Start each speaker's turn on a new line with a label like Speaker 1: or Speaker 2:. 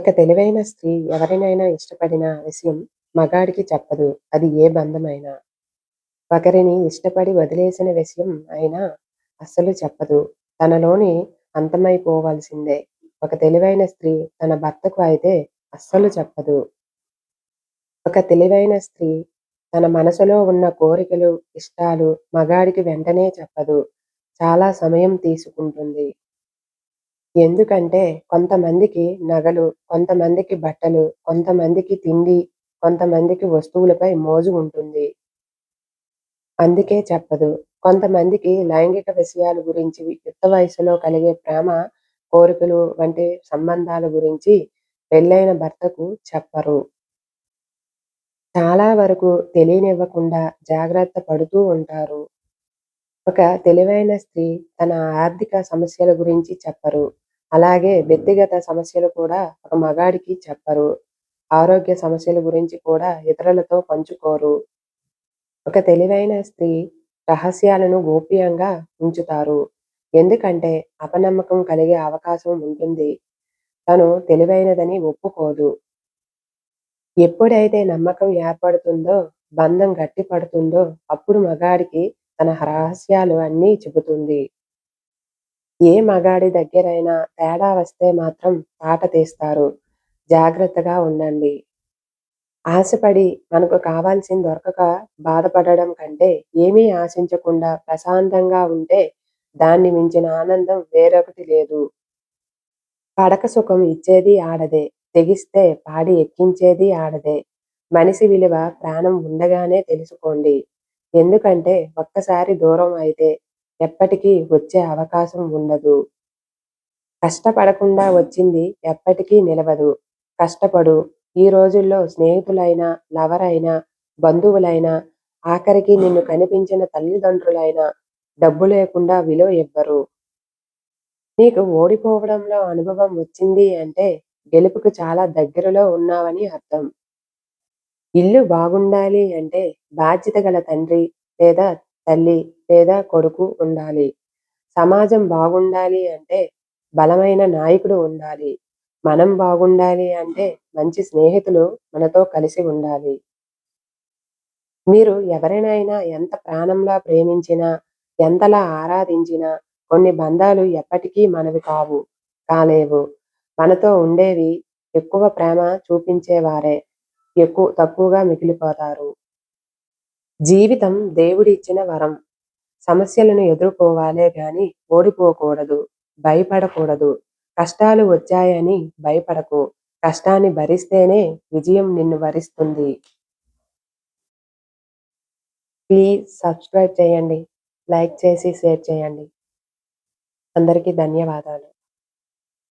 Speaker 1: ఒక తెలివైన స్త్రీ ఎవరినైనా ఇష్టపడిన విషయం మగాడికి చెప్పదు. అది ఏ బంధమైనా. ఒకరిని ఇష్టపడి వదిలేసిన విషయం అయినా అస్సలు చెప్పదు. తనలోని అంతమైపోవాల్సిందే. ఒక తెలివైన స్త్రీ తన భర్తకు అయితే అస్సలు చెప్పదు. ఒక తెలివైన స్త్రీ తన మనసులో ఉన్న కోరికలు, ఇష్టాలు మగాడికి వెంటనే చెప్పదు. చాలా సమయం తీసుకుంటుంది. ఎందుకంటే కొంతమందికి నగలు, కొంతమందికి బట్టలు, కొంతమందికి తిండి, కొంతమందికి వస్తువులపై మోజు ఉంటుంది. అందుకే చెప్పదు. కొంతమందికి లైంగిక విషయాల గురించి, యుక్త వయసులో కలిగే ప్రేమ, కోరికలు వంటి సంబంధాల గురించి పెళ్ళైన భర్తకు చెప్పరు. చాలా వరకు తెలియనివ్వకుండా జాగ్రత్త పడుతూ ఉంటారు. ఒక తెలివైన స్త్రీ తన ఆర్థిక సమస్యల గురించి చెప్పరు. అలాగే వ్యక్తిగత సమస్యలు కూడా ఒక మగాడికి చెప్పరు. ఆరోగ్య సమస్యల గురించి కూడా ఇతరులతో పంచుకోరు. ఒక తెలివైన స్త్రీ రహస్యాలను గోప్యంగా ఉంచుతారు. ఎందుకంటే అపనమ్మకం కలిగే అవకాశం ఉంటుంది. తను తెలివైనదని ఒప్పుకోదు. ఎప్పుడైతే నమ్మకం ఏర్పడుతుందో, బంధం గట్టిపడుతుందో అప్పుడు మగాడికి తన రహస్యాలు అన్నీ చెబుతుంది. ఏ మగాడి దగ్గరైనా తేడా వస్తే మాత్రం తాట తీస్తారు. జాగ్రత్తగా ఉండండి. ఆశపడి మనకు కావాల్సింది దొరకక బాధపడడం కంటే ఏమీ ఆశించకుండా ప్రశాంతంగా ఉంటే దాన్ని మించిన ఆనందం వేరొకటి లేదు. పడక సుఖం ఇచ్చేది ఆడదే. తెగిస్తే పాడి ఎక్కించేది ఆడదే. మనిషి విలువ ప్రాణం ఉండగానే తెలుసుకోండి. ఎందుకంటే ఒక్కసారి దూరం అయితే ఎప్పటికీ వచ్చే అవకాశం ఉండదు. కష్టపడకుండా వచ్చింది ఎప్పటికీ నిలవదు. కష్టపడు. ఈ రోజుల్లో స్నేహితులైనా, లవర్ అయినా, బంధువులైనా, ఆఖరికి నిన్ను కనిపించిన తల్లిదండ్రులైనా డబ్బు లేకుండా విలువ ఇవ్వరు. నీకు ఓడిపోవడంలో అనుభవం వచ్చింది అంటే గెలుపుకు చాలా దగ్గరలో ఉన్నావని అర్థం. ఇల్లు బాగుండాలి అంటే బాధ్యత గల తండ్రి లేదా తల్లి లేదా కొడుకు ఉండాలి. సమాజం బాగుండాలి అంటే బలమైన నాయకుడు ఉండాలి. మనం బాగుండాలి అంటే మంచి స్నేహితులు మనతో కలిసి ఉండాలి. మీరు ఎవరినైనా ఎంత ప్రాణంలా ప్రేమించినా, ఎంతలా ఆరాధించినా కొన్ని బంధాలు ఎప్పటికీ మనవి కావు, కాలేవు. మనతో ఉండేవి ఎక్కువ ప్రేమ చూపించేవారే ఎక్కువ తక్కువగా మిగిలిపోతారు. జీవితం దేవుడిచ్చిన వరం. సమస్యలను ఎదుర్కోవాలే గాని ఓడిపోకూడదు. భయపడకూడదు. కష్టాలు వచ్చాయని భయపడకు. కష్టాన్ని భరిస్తేనే విజయం నిన్ను వరిస్తుంది. ప్లీజ్ సబ్స్క్రైబ్ చేయండి. లైక్ చేసి షేర్ చేయండి. అందరికీ ధన్యవాదాలు.